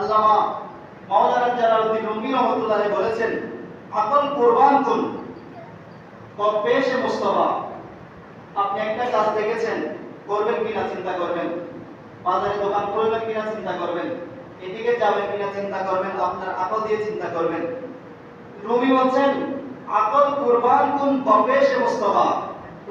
আল্লামা মাওলানা Jalaluddin Rumi রহমাতুল্লাহ বলেছেন, আকল কোরবান কুন? কপেশে মুস্তাফা। আপনি একটা কাজ দেখেছেন, করবেন কিনা চিন্তা করবেন? বাজারে দোকান করবেন কিনা চিন্তা করবেন? এদিকে যাবেন কিনা চিন্তা করবেন? আপনার আকল দিয়ে চিন্তা করবেন। রুমি বলছেন, আকল কুরবান কুন কপেশে মুস্তাফা।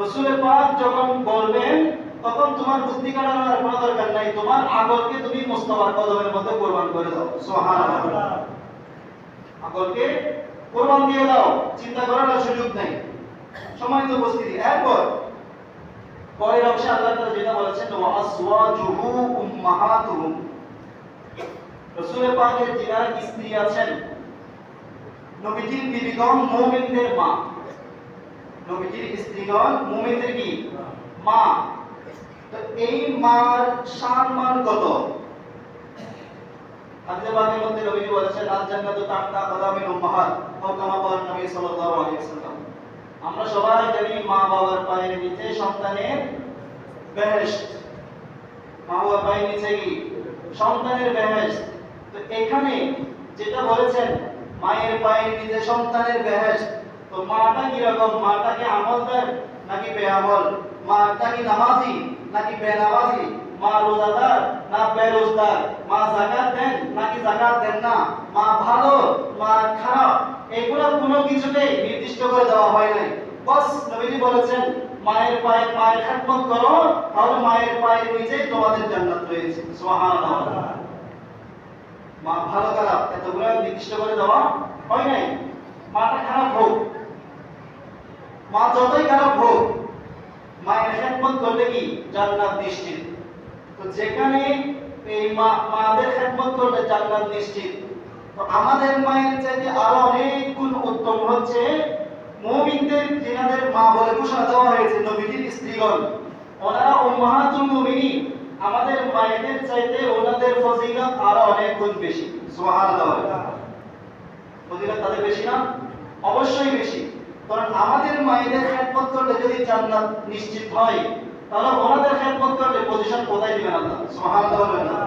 রসুল পাক যখন বলবেন, তখন তোমার বুদ্ধি কাটানোর কোনো দরকার নাই, তোমার আকলকে তুমি মুস্তাফার কদমের মধ্যে কোরবান করে দাও। সুবহানাল্লাহ। কোরবান দিয়ে দাও। চিন্তা করার সুযোগ নেই। সম্মানিত উপস্থিতি। এরপর, পরের অংশে আল্লাহ তাআলা যেটা বলেছেন, ওয়া পাকের যিনারা স্ত্রী আছেন নবীজির বিবিগণ মুমিনদের মা। নবীজির স্ত্রীগণ মুমিনদের কি? মা। তো এই মার সম্মান কত হাদিসে পাকের মধ্যে নবীজি বলেছেন, আল জান্নাতু তাহতা কদামিল উম্মাহাত ও কামা বলেন নবী সাল্লাল্লাহু আলাইহি ওয়াসাল্লাম। আমরা সবাই জানি মা বাবার পায়ের নিচে সন্তানের বেহেশত। মা বাবার পায়ের নিচে কি? সন্তানের বেহেশত। তো এখানে যেটা বলেছেন, মায়ের পায়ের নিচে সন্তানের বেহেশত, তো মাটা কি রকম? মাটা কি আমলদার নাকি বেআমল? মাটা কি নামাজি নাকি বেনামাজি? মা রোজাদার না বেরোজদার মা জাকাত দেন নাকি জাকাত দেন না? মা ভালো, মা খারাপ? এগুলো কোনো কিছুতেই নির্দিষ্ট করে দেওয়া হয় নাই। বাস নবীজি বলেছেন, মায়ের পায়ে পায়ের খেদমত করো, তাহলে মায়ের পায়ের নিচেই তোমাদের জান্নাত রয়েছে। সুবহানাল্লাহ। মা ভালো খারাপ, এতগুলো নির্দিষ্ট করে দেওয়া হয় নাই। মাটা খারাপ হোক। মা যতই খারাপ হোক, মায়ের খেদমত করলে কি? জান্নাত নিশ্চিত। যেখানে এই মা, মাদের খেদমত করলে জান্নাত নিশ্চিত। তো আমাদের মায়ের চাইতে আরও অনেক গুণ উত্তম হচ্ছে মুমিনদের, যিনাদের মা বলে ঘোষণা দেওয়া হয়েছে, নবীজির স্ত্রীগণ। ওনারা উম্মাহাতুল মুমিনিন। আমাদের মায়েদের চাইতে ওনাদের ফজিলত আরও অনেক গুণ বেশি। সুবহানাল্লাহ। ফজিলত তাদের বেশি না? অবশ্যই বেশি। কারণ আমাদের মায়েদের খেদমত করলে যদি জান্নাত নিশ্চিত হয় তাহলে ওনাদের করতে হবে পজিশন কোথায় দিবেন আল্লাহ সুবহানাল্লাহ বলবেন না?